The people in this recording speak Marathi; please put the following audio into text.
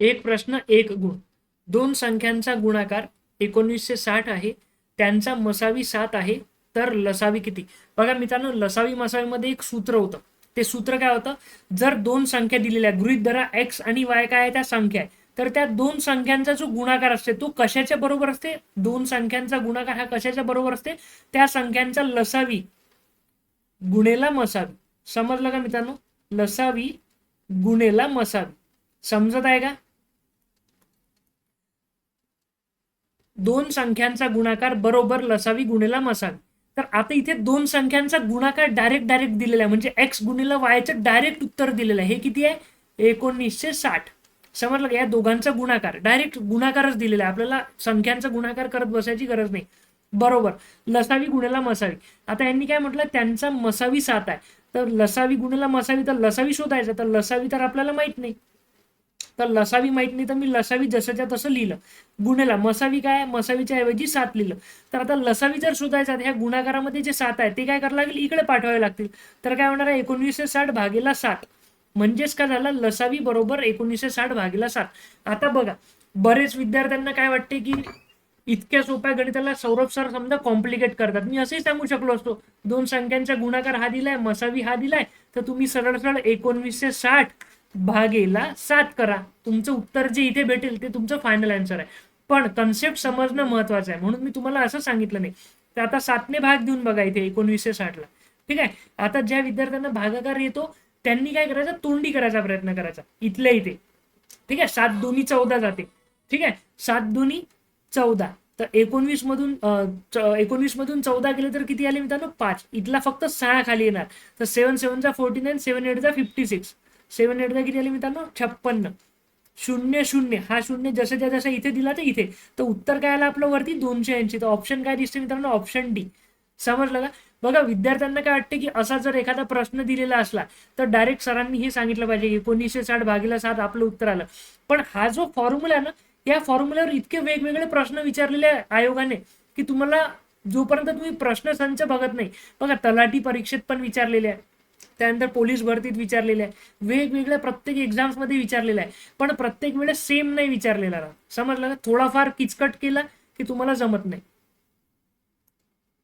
एक प्रश्न एक गुण. दोन संख्यांचा गुणाकार एकोणीसशे साठ आहे. त्यांचा मसावी सात आहे. तर लसावी किती? बघा मित्रांनो लसावी मसावीमध्ये एक सूत्र होतं. ते सूत्र काय होतं? जर दोन संख्या दिलेल्या गृहित धरा एक्स आणि वाय काय आहे त्या संख्या आहे तर त्या दोन संख्यांचा जो गुणाकार असते तो कशाच्या बरोबर असते? दोन संख्यांचा गुणाकार हा कशाच्या बरोबर असते? त्या संख्यांचा लसावी गुणेला मसावी. समजलं का मित्रांनो? लसावी गुणेला मसावी. समजत आहे का? दोन संख्यांचा गुणाकार बरोबर लसावी गुणेला मसावी तर आता इथे दोन संख्यांचा गुणाकार डायरेक्ट डायरेक्ट दिलेला आहे. म्हणजे एक्स गुणिला वायचं डायरेक्ट उत्तर दिलेलं आहे. हे किती आहे? एकोणीसशे साठ. समजलं का? या दोघांचा गुणाकार. डायरेक्ट गुणाकारच दिलेला आहे. आपल्याला संख्यांचा गुणाकार करत बसायची गरज नाही. बरोबर. लसावी गुणेला मसावी. आता यांनी काय म्हटलं? त्यांचा मसावी सात आहे. तर लसावी गुणेला मसावी तर लसावी शोधायचा. तर लसावी तर आपल्याला माहीत नाही. तर लसावी माहीत नाही तर मी लसावी जसंच्या तसं लिहिलं. गुणेला मसावी काय? मसावीच्या ऐवजी सात लिहिलं. तर आता लसावी जर शोधायचा ह्या गुणाकारामध्ये जे सात आहे ते काय करावं लागेल? इकडे पाठवावे लागतील. तर काय होणार आहे? एकोणीसशे साठ भागेला सात. म्हणजेच काय झालं? लसावी बरोबर एकोणीसशे साठ भागेला सात. आता बघा बरेच विद्यार्थ्यांना काय वाटते की इतक्या सोप्या गणिताला सौरभ सर समजा कॉम्प्लिकेट करतात. मी असंही सांगू शकलो असतो. दोन संख्यांचा गुणाकार हा दिलाय मसावी हा दिलाय. तर तुम्ही सरळ सरळ एकोणवीसशे साठ भागेला सात करा. तुमचं उत्तर जे इथे भेटेल ते तुमचं फायनल आन्सर आहे. पण कन्सेप्ट समजणं महत्वाचं आहे. म्हणून मी तुम्हाला असं सांगितलं नाही. तर आता सातने भाग देऊन बघा इथे एकोणवीसशे साठला. ठीक आहे? आता ज्या विद्यार्थ्यांना भागाकार येतो त्यांनी काय करायचं? तोंडी करायचा प्रयत्न करायचा. इथल्या इथे. ठीक आहे? सात दोन्ही चौदा जाते. ठीक आहे? सात दोन्ही चौदा. तर एकोणवीस मधून एकोणवीस मधून चौदा गेले तर किती आले मित्रांनो? पाच. इथला फक्त सहा खाली येणार. तर सेवन सेवनचा फोर्टी नाईन सेवन एटचा फिफ्टी सिक्स सेवन एटचा किती आले मित्रांनो? छप्पन्न. शून्य शून्य. हा शून्य जसं जसं इथे दिला तर इथे. तर उत्तर काय आलं आपलं वरती? दोनशे ऐंशी. तर ऑप्शन काय दिसते मित्रांनो? ऑप्शन डी समजलं का? बघा विद्यार्थ्यांना काय वाटते की असा जर एखादा प्रश्न दिलेला असला तर डायरेक्ट सरांनी हे सांगितलं पाहिजे एकोणीसशे साठ भागीला सात आपलं उत्तर आलं. पण हा जो फॉर्म्युला आहे ना या फॉर्म्युल्यावर इतके वेगवेगळे प्रश्न विचारलेले आहे आयोगाने की तुम्हाला जोपर्यंत तुम्ही प्रश्न संच बघत नाही. बघा तलाठी परीक्षेत पण विचारलेले आहे. त्यानंतर पोलीस भरतीत विचारलेले आहे. वेगवेगळ्या प्रत्येक एक्झाम्समध्ये विचारलेलं आहे. पण प्रत्येक वेळेस सेम नाही विचारलेला समजलं ना थोडाफार किचकट केला की तुम्हाला जमत नाही.